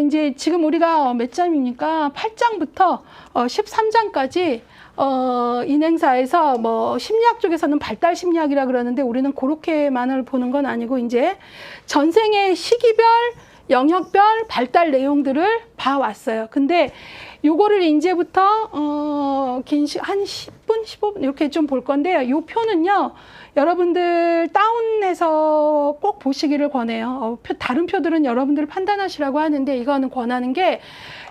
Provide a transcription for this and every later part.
이제 지금 우리가 몇 장입니까? 8장부터 어, 13장까지 어, 인행사에서 뭐 심리학 쪽에서는 발달 심리학이라 그러는데 우리는 그렇게만을 보는 건 아니고 이제 전생의 시기별, 영역별 발달 내용들을 봐왔어요. 근데 요거를 이제부터 어, 긴한 10분, 15분 이렇게 좀 볼 건데요. 요 표는요. 여러분들 다운해서 꼭 보시기를 권해요. 어, 표, 다른 표들은 여러분들 판단하시라고 하는데 이거는 권하는 게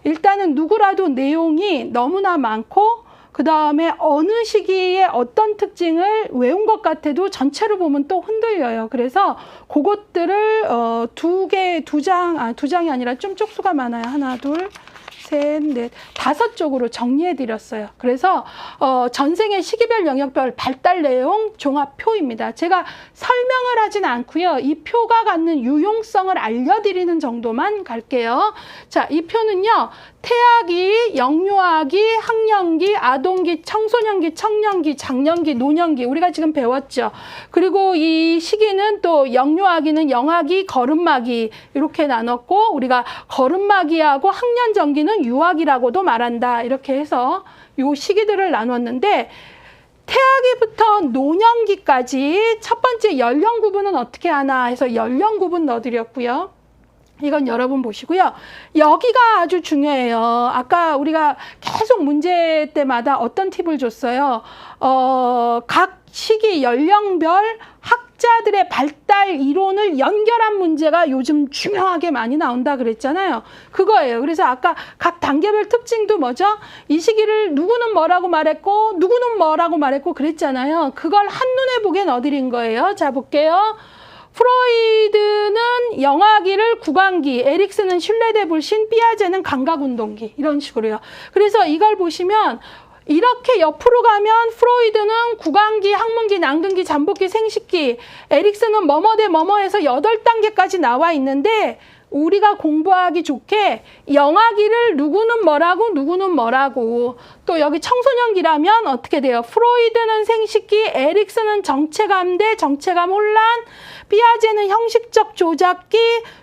일단은 누구라도 내용이 너무나 많고 그 다음에 어느 시기에 어떤 특징을 외운 것 같아도 전체로 보면 또 흔들려요. 그래서 그것들을 어, 두 개, 두 장, 아, 두 장이 아니라 좀 쪽수가 많아요. 하나, 둘, 셋, 넷, 다섯 쪽으로 정리해 드렸어요. 그래서 어, 전생의 시기별 영역별 발달 내용 종합표입니다. 제가 설명을 하진 않고요. 이 표가 갖는 유용성을 알려드리는 정도만 갈게요. 자, 이 표는요. 태아기, 영유아기, 학령기, 아동기, 청소년기, 청년기, 장년기, 노년기 우리가 지금 배웠죠. 그리고 이 시기는 또 영유아기는 영아기, 걸음마기 이렇게 나눴고 우리가 걸음마기하고 학년 전기는 유아기라고도 말한다. 이렇게 해서 요 시기들을 나눴는데 태아기부터 노년기까지 첫 번째 연령 구분은 어떻게 하나 해서 연령 구분 넣어드렸고요. 이건 여러분 보시고요. 여기가 아주 중요해요. 아까 우리가 계속 문제 때마다 어떤 팁을 줬어요. 어, 각 시기 연령별 학자들의 발달 이론을 연결한 문제가 요즘 중요하게 많이 나온다 그랬잖아요. 그거예요. 그래서 아까 각 단계별 특징도 뭐죠? 이 시기를 누구는 뭐라고 말했고, 누구는 뭐라고 말했고 그랬잖아요. 그걸 한눈에 보게 넣어드린 거예요. 자, 볼게요. 프로이드는 영아기를 구강기, 에릭스는 신뢰대 불신, 삐아제는 감각운동기 이런 식으로요. 그래서 이걸 보시면 이렇게 옆으로 가면 프로이드는 구강기, 항문기, 난근기, 잠복기, 생식기, 에릭스는 뭐뭐대 뭐뭐에서 여덟 단계까지 나와 있는데 우리가 공부하기 좋게 영아기를 누구는 뭐라고 누구는 뭐라고 또 여기 청소년기라면 어떻게 돼요? 프로이드는 생식기, 에릭스는 정체감 대, 정체감 혼란, 피아제는 형식적 조작기,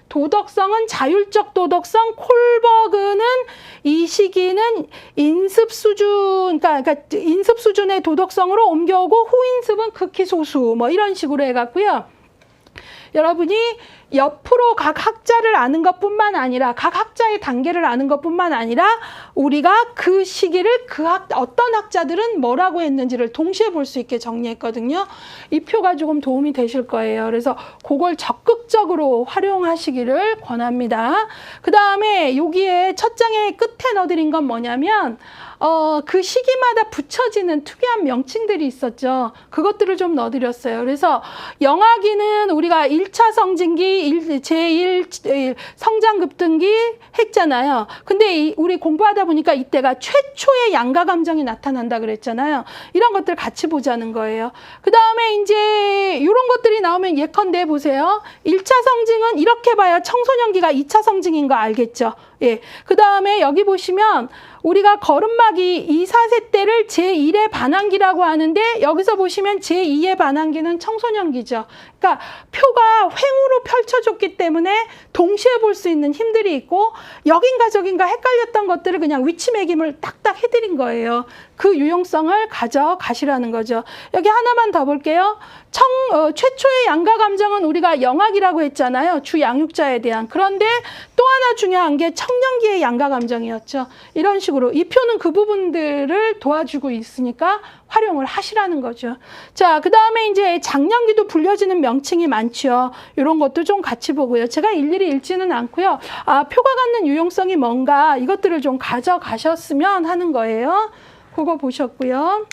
도덕성은 자율적 도덕성, 콜버그는 이 시기는 인습 수준, 그러니까, 그러니까 인습 수준의 도덕성으로 옮겨오고 후인습은 극히 소수, 뭐 이런 식으로 해갖고요. 여러분이 옆으로 각 학자를 아는 것뿐만 아니라 각 학자의 단계를 아는 것뿐만 아니라 우리가 그 시기를 그 학, 어떤 학자들은 뭐라고 했는지를 동시에 볼 수 있게 정리했거든요. 이 표가 조금 도움이 되실 거예요. 그래서 그걸 적극적으로 활용하시기를 권합니다. 그 다음에 여기에 첫 장의 끝에 넣어드린 건 뭐냐면 어, 그 시기마다 붙여지는 특이한 명칭들이 있었죠. 그것들을 좀 넣어드렸어요. 그래서 영아기는 우리가 1차 성징기, 제1 성장급등기 했잖아요. 근데 이, 우리 공부하다 보니까 이때가 최초의 양가 감정이 나타난다 그랬잖아요. 이런 것들 같이 보자는 거예요. 그 다음에 이제 이런 것들이 나오면 예컨대 보세요. 1차 성징은 이렇게 봐야 청소년기가 2차 성징인 거 알겠죠? 예. 그 다음에 여기 보시면 우리가 2, 4세 때를 제1의 반항기라고 하는데 여기서 보시면 제2의 반항기는 청소년기죠. 그러니까 표가 횡으로 펼쳐졌기 때문에 동시에 볼 수 있는 힘들이 있고 여긴가 저긴가 헷갈렸던 것들을 그냥 위치 매김을 딱딱 해드린 거예요. 그 유용성을 가져가시라는 거죠. 여기 하나만 더 볼게요. 청, 어, 최초의 양가 감정은 우리가 영악이라고 했잖아요. 주 양육자에 대한. 그런데 또 하나 중요한 게 청년기의 양가 감정이었죠. 이런 식으로 이 표는 그 부분들을 도와주고 있으니까 활용을 하시라는 거죠. 자, 그 다음에 이제 장년기도 불려지는 명칭이 많죠. 이런 것도 좀 같이 보고요. 제가 일일이 읽지는 않고요. 아, 표가 갖는 유용성이 뭔가 이것들을 좀 가져가셨으면 하는 거예요. 그거 보셨고요.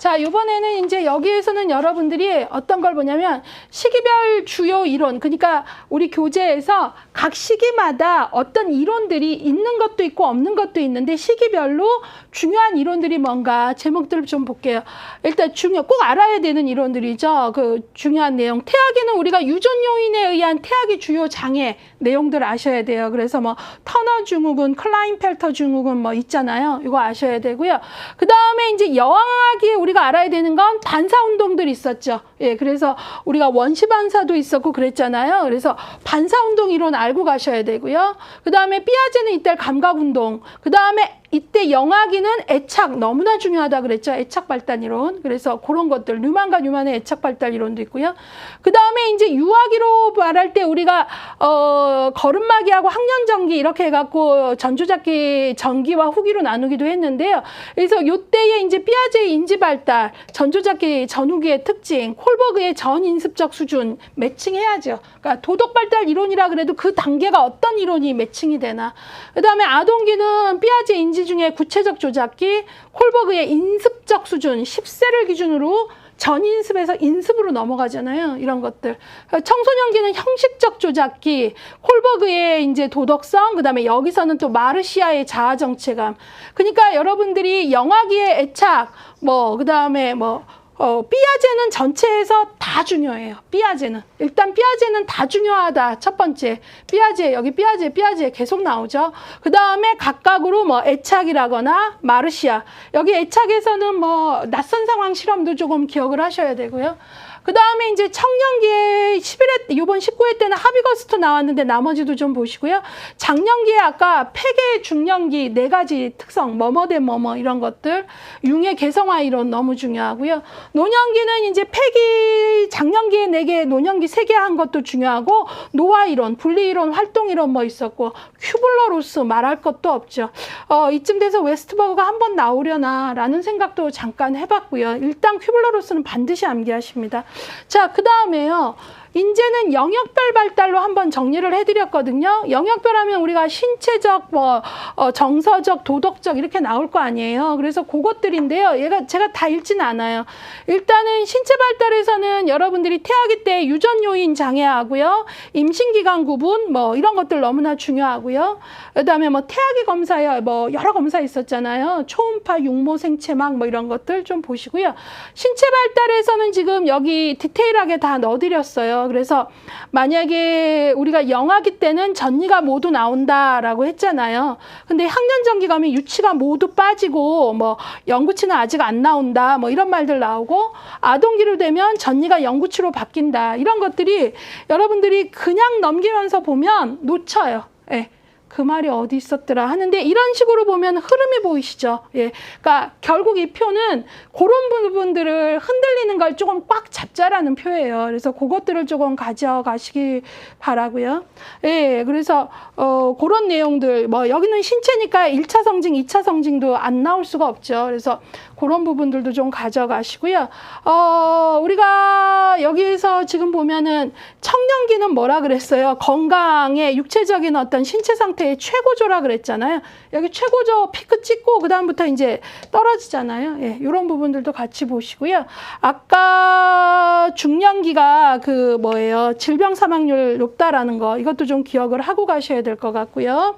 자, 이번에는 이제 여기에서는 여러분들이 어떤 걸 보냐면 시기별 주요 이론, 그러니까 우리 교재에서 각 시기마다 어떤 이론들이 있는 것도 있고 없는 것도 있는데 시기별로 중요한 이론들이 뭔가 제목들을 좀 볼게요. 일단 중요, 꼭 알아야 되는 이론들이죠. 그 중요한 내용. 태아기는 우리가 유전 요인에 의한 태아기 주요 장애 내용들 아셔야 돼요. 그래서 뭐 터너 증후군, 클라인펠터 증후군 뭐 있잖아요. 이거 아셔야 되고요. 그 다음에 이제 여왕아기에 우리가 알아야 되는 건 반사 운동들이 있었죠. 예, 그래서 우리가 원시 반사도 있었고 그랬잖아요. 그래서 반사 운동 이론 알고 가셔야 되고요. 그 다음에 삐아제는 이때 감각 운동. 그 다음에 이때 영아기는 애착 너무나 중요하다 그랬죠. 애착 발달 이론. 그래서 그런 것들 뉴만과 뉴만의 애착 발달 이론도 있고요. 그 다음에 이제 유아기로 말할 때 우리가 어 걸음마기하고 학년전기 이렇게 해갖고 전조잡기 전기와 후기로 나누기도 했는데요. 그래서 요때에 이제 삐아제의 인지 발달, 전조잡기 전후기의 특징, 콜버그의 전인습적 수준 매칭해야죠. 그러니까 도덕 발달 이론이라 그래도 그 단계가 어떤 이론이 매칭이 되나. 그 다음에 아동기는 삐아제 인지 중에 구체적 조작기, 콜버그의 인습적 수준 10세를 기준으로 전인습에서 인습으로 넘어가잖아요. 이런 것들. 청소년기는 형식적 조작기, 콜버그의 이제 도덕성, 그 다음에 여기서는 또 마르시아의 자아 정체감. 그러니까 여러분들이 영화기의 애착, 뭐, 그 다음에 뭐, 어, 삐아제는 전체에서 다 중요해요. 삐아제는. 일단 삐아제는 다 중요하다. 첫 번째. 삐아제, 여기 삐아제, 삐아제 계속 나오죠. 그 다음에 각각으로 뭐 애착이라거나 마르시아. 여기 애착에서는 뭐 낯선 상황 실험도 조금 기억을 하셔야 되고요. 그 다음에 이제 청년기에 11회, 이번 19회 때는 하비거스트 나왔는데 나머지도 좀 보시고요. 작년기에 아까 폐계 중년기 네 가지 특성, 뭐뭐 대 뭐뭐 이런 것들, 융의 개성화 이론 너무 중요하고요. 노년기는 이제 폐기, 작년기에 네 개, 노년기 세 개 한 것도 중요하고, 노화 이론, 분리 이론, 활동 이론 뭐 있었고, 큐블러로스 말할 것도 없죠. 어, 이쯤 돼서 웨스트버그가 한 번 나오려나 라는 생각도 잠깐 해봤고요. 일단 큐블러로스는 반드시 암기하십니다. 자, 그 다음에요. 이제는 영역별 발달로 한번 정리를 해드렸거든요. 영역별 하면 우리가 신체적, 뭐, 어, 정서적, 도덕적 이렇게 나올 거 아니에요. 그래서 그것들인데요. 얘가 제가 다 읽진 않아요. 일단은 신체 발달에서는 여러분들이 태아기 때 유전 요인 장애하고요. 임신기간 구분, 뭐, 이런 것들 너무나 중요하고요. 그 다음에 뭐, 태아기 검사요. 뭐, 여러 검사 있었잖아요. 초음파, 육모 생체막 뭐 이런 것들 좀 보시고요. 신체 발달에서는 지금 여기 디테일하게 다 넣어드렸어요. 그래서 만약에 우리가 영아기 때는 전이가 모두 나온다라고 했잖아요. 근데 학년 전기 가면 유치가 모두 빠지고 뭐 영구치는 아직 안 나온다 뭐 이런 말들 나오고 아동기로 되면 전이가 영구치로 바뀐다 이런 것들이 여러분들이 그냥 넘기면서 보면 놓쳐요. 예. 그 말이 어디 있었더라 하는데 이런 식으로 보면 흐름이 보이시죠? 예. 그러니까 결국 이 표는 그런 부분들을 흔들리는 걸 조금 꽉 잡자라는 표예요. 그래서 그것들을 조금 가져가시기 바라고요. 예. 그래서 어 그런 내용들 뭐 여기는 신체니까 1차 성징, 2차 성징도 안 나올 수가 없죠. 그래서 그런 부분들도 좀 가져가시고요. 어 우리가 여기에서 지금 보면은 청년기는 뭐라 그랬어요? 건강의 육체적인 어떤 신체 상태의 최고조라 그랬잖아요. 여기 최고조 피크 찍고 그 다음부터 이제 떨어지잖아요. 예, 이런 부분들도 같이 보시고요. 아까 중년기가 그 뭐예요? 질병 사망률 높다라는 거 이것도 좀 기억을 하고 가셔야 될 것 같고요.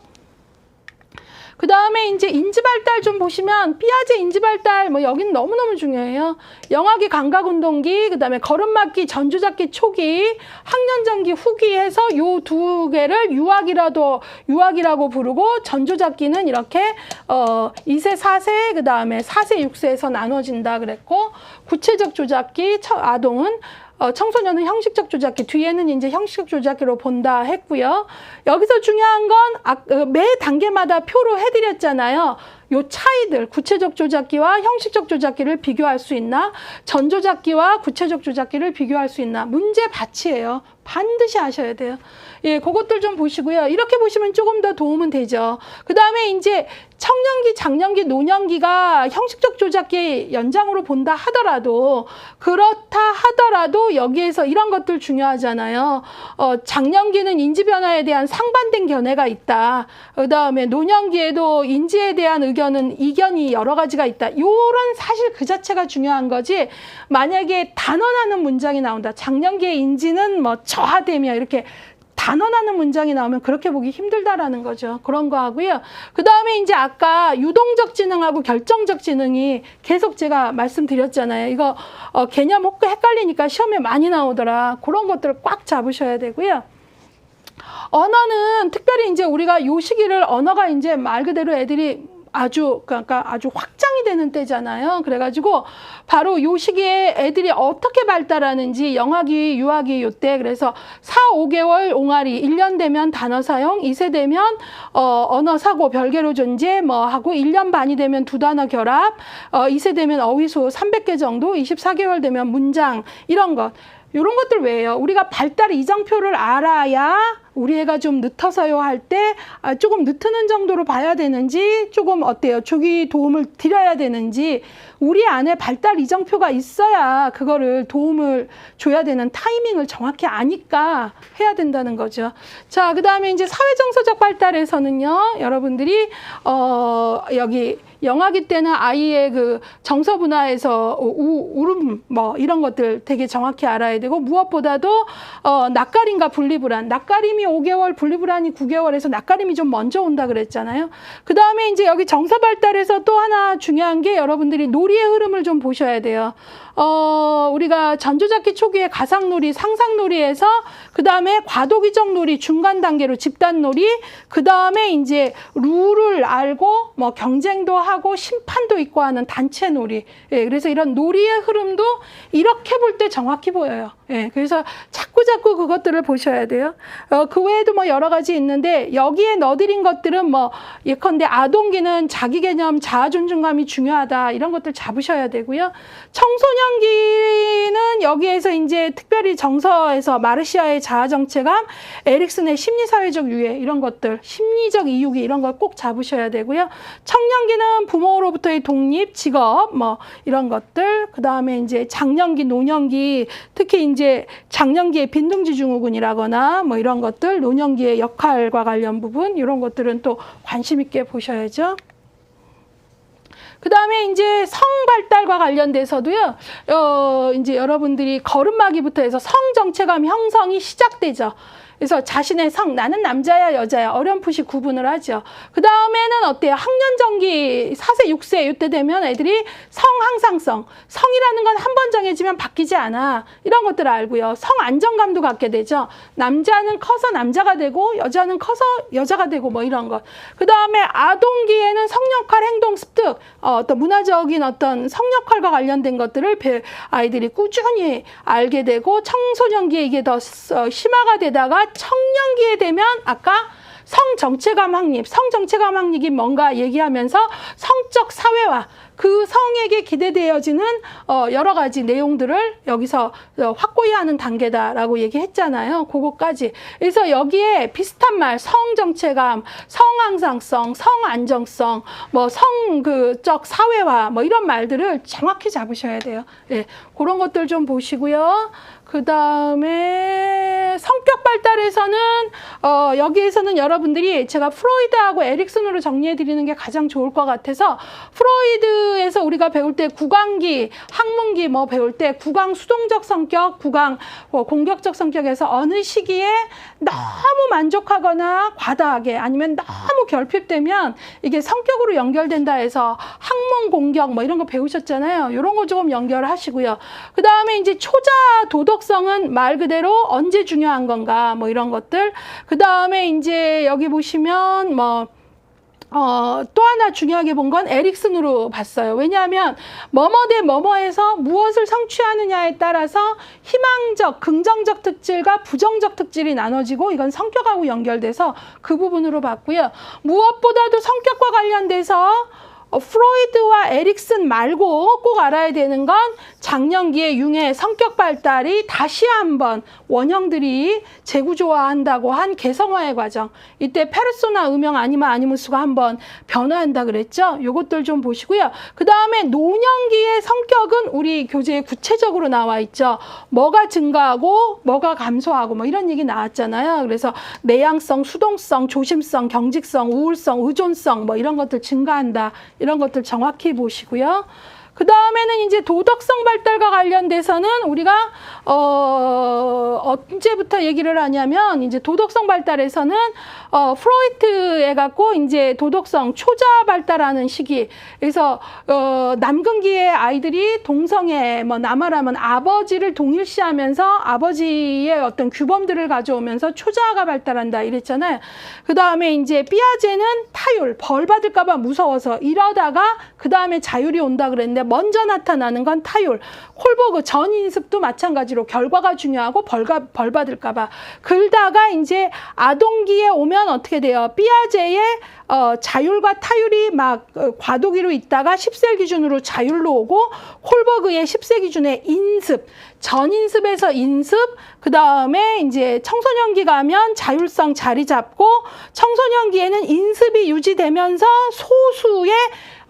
그 다음에 이제 인지발달 좀 보시면 삐아제 인지발달 뭐 여기는 너무너무 중요해요. 영아기 감각운동기, 그 다음에 걸음맞기, 전주잡기 초기, 학년전기 후기 해서 요 두 개를 유학이라도 유학이라고 부르고 전조잡기는 이렇게 어 2세, 4세, 그 다음에 4세, 6세에서 나눠진다 그랬고 구체적 조잡기 아동은 어, 청소년은 형식적 조작기, 뒤에는 이제 형식적 조작기로 본다 했고요. 여기서 중요한 건 아, 매 단계마다 표로 해드렸잖아요. 요 차이들, 구체적 조작기와 형식적 조작기를 비교할 수 있나? 전조작기와 구체적 조작기를 비교할 수 있나? 문제 받치예요. 반드시 아셔야 돼요. 예, 그것들 좀 보시고요. 이렇게 보시면 조금 더 도움은 되죠. 그 다음에 이제 청년기, 장년기, 노년기가 형식적 조작기 연장으로 본다 하더라도 그렇다 하더라도 여기에서 이런 것들 중요하잖아요. 어, 장년기는 인지 변화에 대한 상반된 견해가 있다. 그 다음에 노년기에도 인지에 대한 의견은 이견이 여러 가지가 있다. 요런 사실 그 자체가 중요한 거지. 만약에 단언하는 문장이 나온다. 장년기의 인지는 뭐 저하되며 이렇게 단언하는 문장이 나오면 그렇게 보기 힘들다라는 거죠. 그런 거 하고요. 그 다음에 이제 아까 유동적 지능하고 결정적 지능이 계속 제가 말씀드렸잖아요. 이거 어, 개념 혹 헷갈리니까 시험에 많이 나오더라. 그런 것들을 꽉 잡으셔야 되고요. 언어는 특별히 이제 우리가 요 시기를 언어가 이제 말 그대로 애들이 아주 그러니까 아주 확장이 되는 때잖아요. 그래가지고 바로 요 시기에 애들이 어떻게 발달하는지 영아기, 유아기 요때 그래서 4, 5개월 옹알이 1년 되면 단어 사용, 2세 되면 어, 언어 사고 별개로 존재 뭐 하고 1년 반이 되면 두 단어 결합, 어, 2세 되면 어휘수 300개 정도, 24개월 되면 문장 이런 것. 이런 것들 왜요? 우리가 발달 이정표를 알아야 우리 애가 좀 늦어서요 할때 아, 조금 늦는 정도로 봐야 되는지 조금 어때요? 조기 도움을 드려야 되는지 우리 안에 발달 이정표가 있어야 그거를 도움을 줘야 되는 타이밍을 정확히 아니까 해야 된다는 거죠. 자, 그 다음에 이제 사회정서적 발달에서는요, 여러분들이, 어, 여기, 영아기 때는 아이의 그 정서 분화에서 우, 울음 뭐 이런 것들 되게 정확히 알아야 되고 무엇보다도 어 낯가림과 분리불안 낯가림이 5개월 분리불안이 9개월에서 낯가림이 좀 먼저 온다 그랬잖아요. 그 다음에 이제 여기 정서 발달에서 또 하나 중요한 게 여러분들이 놀이의 흐름을 좀 보셔야 돼요. 어, 우리가 전조잡기 초기에 가상놀이, 상상놀이에서 그 다음에 과도기적 놀이 중간 단계로 집단놀이, 그 다음에 이제 룰을 알고 뭐 경쟁도 하고 심판도 있고 하는 단체 놀이. 예, 그래서 이런 놀이의 흐름도 이렇게 볼 때 정확히 보여요. 예, 그래서 자꾸 자꾸 그것들을 보셔야 돼요. 어, 그 외에도 뭐 여러 가지 있는데 여기에 넣어드린 것들은 뭐 예컨대 아동기는 자기 개념, 자아 존중감이 중요하다 이런 것들 잡으셔야 되고요. 청소년기는 여기에서 이제 특별히 정서에서 마르시아의 자아 정체감, 에릭슨의 심리 사회적 유해 이런 것들, 심리적 이유기 이런 걸 꼭 잡으셔야 되고요. 청년기는 부모로부터의 독립, 직업 뭐 이런 것들, 그 다음에 이제 장년기, 노년기, 특히 이제 장년기의 빈둥지 증후군이라거나 뭐 이런 것들, 노년기의 역할과 관련 부분 이런 것들은 또 관심 있게 보셔야죠. 그 다음에 이제 성 발달과 관련돼서도요, 어, 이제 여러분들이 걸음마기부터 해서 성 정체감 형성이 시작되죠. 그래서 자신의 성, 나는 남자야, 여자야, 어렴풋이 구분을 하죠. 그 다음에는 어때요? 학년정기 4세, 6세, 이때 되면 애들이 성 항상성, 성이라는 건 한 번 정해지면 바뀌지 않아. 이런 것들을 알고요. 성 안정감도 갖게 되죠. 남자는 커서 남자가 되고, 여자는 커서 여자가 되고, 뭐 이런 것. 그 다음에 아동기에는 성역할, 행동 습득, 어, 어떤 문화적인 어떤 성역할과 관련된 것들을 배- 아이들이 꾸준히 알게 되고, 청소년기에 이게 더 어, 심화가 되다가 청년기에 되면 아까 성 정체감 확립, 성 정체감 확립이 뭔가 얘기하면서 성적 사회화, 그 성에게 기대되어지는 어, 여러 가지 내용들을 여기서 어, 확고히 하는 단계다라고 얘기했잖아요. 그거까지. 그래서 여기에 비슷한 말, 성 정체감, 성 항상성, 성 안정성, 뭐 성 그적 사회화, 뭐 이런 말들을 정확히 잡으셔야 돼요. 예, 그런 것들 좀 보시고요. 그 다음에 성격 발달에서는 어, 여기에서는 여러분들이 제가 프로이드하고 에릭슨으로 정리해 드리는 게 가장 좋을 것 같아서 프로이드에서 우리가 배울 때 구강기, 학문기 뭐 배울 때 구강 수동적 성격, 구강 어, 공격적 성격에서 어느 시기에 너무 만족하거나 과다하게 아니면 너무 결핍되면 이게 성격으로 연결된다 해서 학문 공격 뭐 이런 거 배우셨잖아요. 이런 거 조금 연결하시고요. 그 다음에 이제 초자 도덕 성은 말 그대로 언제 중요한 건가 뭐 이런 것들. 그 다음에 이제 여기 보시면 뭐 어, 또 하나 중요하게 본 건 에릭슨으로 봤어요. 왜냐하면 뭐뭐 대 뭐뭐에서 무엇을 성취하느냐에 따라서 희망적, 긍정적 특질과 부정적 특질이 나눠지고 이건 성격하고 연결돼서 그 부분으로 봤고요. 무엇보다도 성격과 관련돼서 어, 프로이드와 에릭슨 말고 꼭 알아야 되는 건 장년기의 융의 성격 발달이 다시 한번 원형들이 재구조화한다고 한 개성화의 과정. 이때 페르소나 음영 아니면 아니무스가 한번 변화한다 그랬죠. 요것들 좀 보시고요. 그 다음에 노년기의 성격은 우리 교재에 구체적으로 나와 있죠. 뭐가 증가하고 뭐가 감소하고 뭐 이런 얘기 나왔잖아요. 그래서 내향성, 수동성, 조심성, 경직성, 우울성, 의존성 뭐 이런 것들 증가한다. 이런 것들 정확히 보시고요. 그 다음에는 이제 도덕성 발달과 관련돼서는 우리가 어 언제부터 얘기를 하냐면 이제 도덕성 발달에서는 어 프로이트에 갖고 이제 도덕성 초자 발달하는 시기 그래서 어 남근기의 아이들이 동성애 뭐 남아라면 아버지를 동일시하면서 아버지의 어떤 규범들을 가져오면서 초자가 발달한다 이랬잖아요. 그 다음에 이제 삐아제는 타율 벌 받을까봐 무서워서 이러다가 그 다음에 자율이 온다 그랬는데 먼저 나타나는 건 타율. 콜버그 전 인습도 마찬가지로 결과가 중요하고 벌가, 벌 받을까봐 글다가 이제 아동기에 오면 어떻게 돼요? 삐아제의 어, 자율과 타율이 막 어, 과도기로 있다가 10세 기준으로 자율로 오고 콜버그의 10세 기준의 인습, 전인습에서 인습, 그 다음에 이제 청소년기 가면 자율성 자리 잡고 청소년기에는 인습이 유지되면서 소수의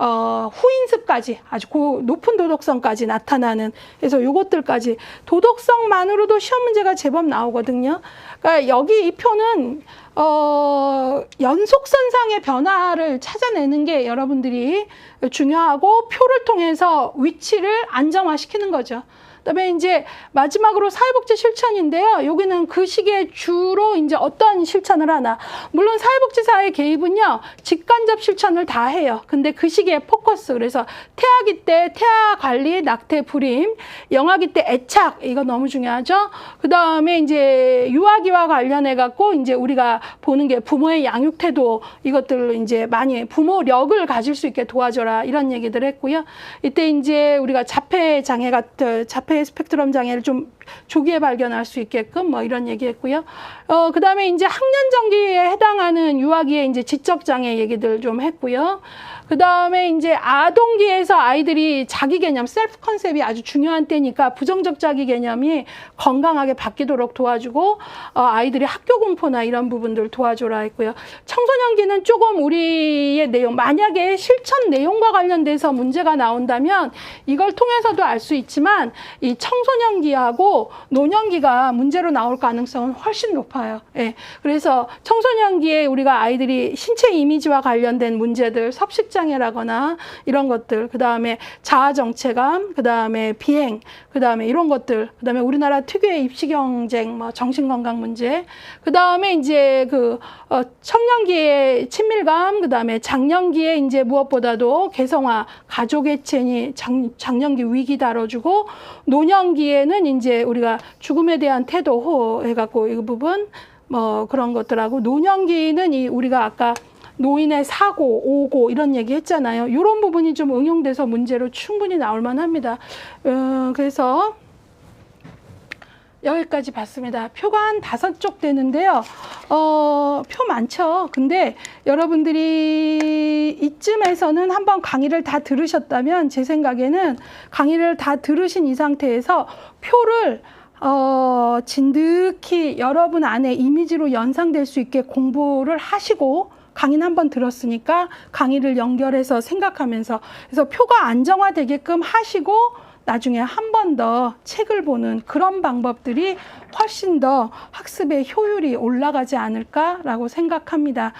어, 후인습까지 아주 고, 높은 도덕성까지 나타나는 그래서 요것들까지 도덕성만으로도 시험 문제가 제법 나오거든요. 그러니까 여기 이 표는 어, 연속선상의 변화를 찾아내는 게 여러분들이 중요하고 표를 통해서 위치를 안정화시키는 거죠. 그다음에 이제 마지막으로 사회복지 실천인데요. 여기는 그 시기에 주로 이제 어떤 실천을 하나. 물론 사회복지사의 개입은요. 직간접 실천을 다 해요. 근데 그 시기에 포커스. 그래서 태아기 때 태아 관리, 낙태 불임, 영아기 때 애착 이거 너무 중요하죠. 그다음에 이제 유아기와 관련해 갖고 이제 우리가 보는 게 부모의 양육 태도 이것들로 이제 많이 부모력을 가질 수 있게 도와줘라 이런 얘기들 했고요. 이때 이제 우리가 자폐 장애 같은 자폐 스펙트럼 장애를 좀 조기에 발견할 수 있게끔 뭐 이런 얘기했고요. 어 그다음에 이제 학년 정기에 해당하는 유아기의 이제 지적 장애 얘기들 좀 했고요. 그 다음에 이제 아동기에서 아이들이 자기 개념, 셀프 컨셉이 아주 중요한 때니까 부정적 자기 개념이 건강하게 바뀌도록 도와주고 어, 아이들이 학교 공포나 이런 부분들 도와줘라 했고요. 청소년기는 조금 우리의 내용, 만약에 실천 내용과 관련돼서 문제가 나온다면 이걸 통해서도 알 수 있지만 이 청소년기하고 노년기가 문제로 나올 가능성은 훨씬 높아요. 예. 그래서 청소년기에 우리가 아이들이 신체 이미지와 관련된 문제들, 섭식 장애라거나 이런 것들, 그 다음에 자아 정체감, 그 다음에 비행, 그 다음에 이런 것들, 그 다음에 우리나라 특유의 입시 경쟁, 뭐 정신 건강 문제, 그 다음에 이제 그 어, 청년기의 친밀감, 그 다음에 장년기에 이제 무엇보다도 개성화, 가족의 체니, 장, 장년기 위기 다뤄주고 노년기에는 이제 우리가 죽음에 대한 태도 호 해갖고 이 부분 뭐 그런 것들하고 노년기는 이 우리가 아까 노인의 사고, 오고 이런 얘기 했잖아요. 이런 부분이 좀 응용돼서 문제로 충분히 나올 만합니다. 어, 그래서 여기까지 봤습니다. 표가 한 다섯 쪽 되는데요. 어, 표 많죠. 근데 여러분들이 이쯤에서는 한번 강의를 다 들으셨다면 제 생각에는 강의를 다 들으신 이 상태에서 표를 어, 진득히 여러분 안에 이미지로 연상될 수 있게 공부를 하시고 강의는 한 번 들었으니까 강의를 연결해서 생각하면서 그래서 표가 안정화되게끔 하시고 나중에 한 번 더 책을 보는 그런 방법들이 훨씬 더 학습의 효율이 올라가지 않을까라고 생각합니다.